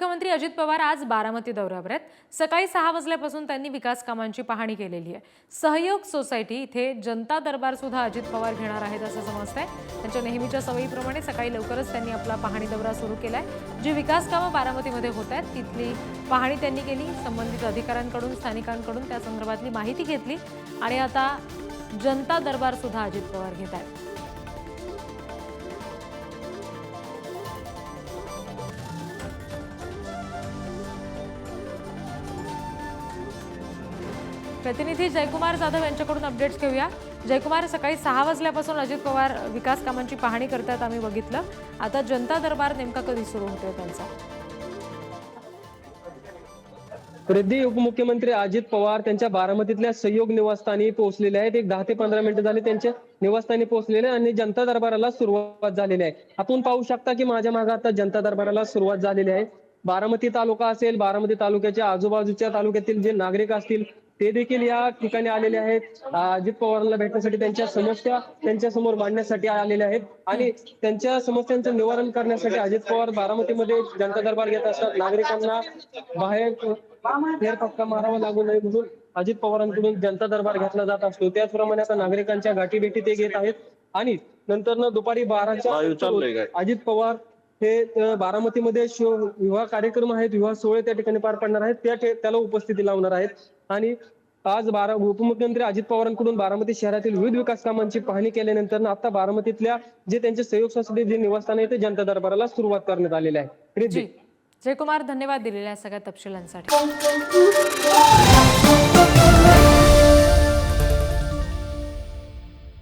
मुख्यमंत्री अजित पवार आज बारामती दौऱ्यावर आहेत. सकाळी सहा वाजल्यापासून त्यांनी विकास कामांची पाहणी केलेली आहे. सहयोग सोसायटी इथे जनता दरबार सुद्धा अजित पवार घेणार आहेत असं समजतंय. त्यांच्या नेहमीच्या सवयीप्रमाणे सकाळी लवकरच त्यांनी आपला पाहणी दौरा सुरू केलाय. जी विकास कामं बारामतीमध्ये होत आहेत तिथली पाहणी त्यांनी केली. संबंधित अधिकाऱ्यांकडून स्थानिकांकडून त्या संदर्भातली माहिती घेतली. आणि आता जनता दरबार सुद्धा अजित पवार घेत आहेत. प्रतिनिधी जयकुमार जाधव यांच्याकडून अपडेट्स घेऊया. जयकुमार सकाळी सहा वाजल्यापासून अजित पवार विकास कामांची पाहणी करतात आम्ही बघितलं. आता जनता दरबार नेमका कधी सुरू होतोय त्यांचा? रिद्धी उपमुख्यमंत्री अजित पवार त्यांच्या बारामतीतल्या सहयोग निवासस्थानी पोहोचलेले आहेत. एक दहा ते पंधरा मिनिटं झाले त्यांच्या निवासस्थानी पोहोचलेले आणि जनता दरबाराला सुरुवात झालेली आहे. आपण पाहू शकता की माझ्या मागे आता जनता दरबाराला सुरुवात झालेली आहे. बारामती तालुका असेल बारामती तालुक्याच्या आजूबाजूच्या तालुक्यातील जे नागरिक असतील ते देखील या ठिकाणी आलेले आहेत. अजित पवारांना भेटण्यासाठी त्यांच्या समस्या त्यांच्यासमोर मांडण्यासाठी आलेले आहेत. आणि त्यांच्या समस्यांचं निवारण करण्यासाठी अजित पवार बारामतीमध्ये जनता दरबार घेत असतात. नागरिकांना बाहेर फेरफटका मारावा लागू नये म्हणून अजित पवारांकडून जनता दरबार घेतला जात असतो. त्याचप्रमाणे आता नागरिकांच्या गाठीभेटी ते घेत आहेत. आणि नंतर दुपारी बाराच्या? अजित पवार हे बारामतीमध्ये शिव विवाह कार्यक्रम आहेत विवाह सोहळे त्या ठिकाणी पार पडणार आहेत त्या त्याला उपस्थिती लावणार आहेत. आणि आज बारा उपमुख्यमंत्री अजित पवारांकडून बारामती शहरातील विविध विकास कामांची पाहणी केल्यानंतर आता बारामतीतल्या जे त्यांचे सहयोग संस्थेचे जे निवासस्थान आहे ते जनता दरबाराला सुरुवात करण्यात आलेली आहे. जयकुमार धन्यवाद दिलेल्या सगळ्या तपशिलांसाठी.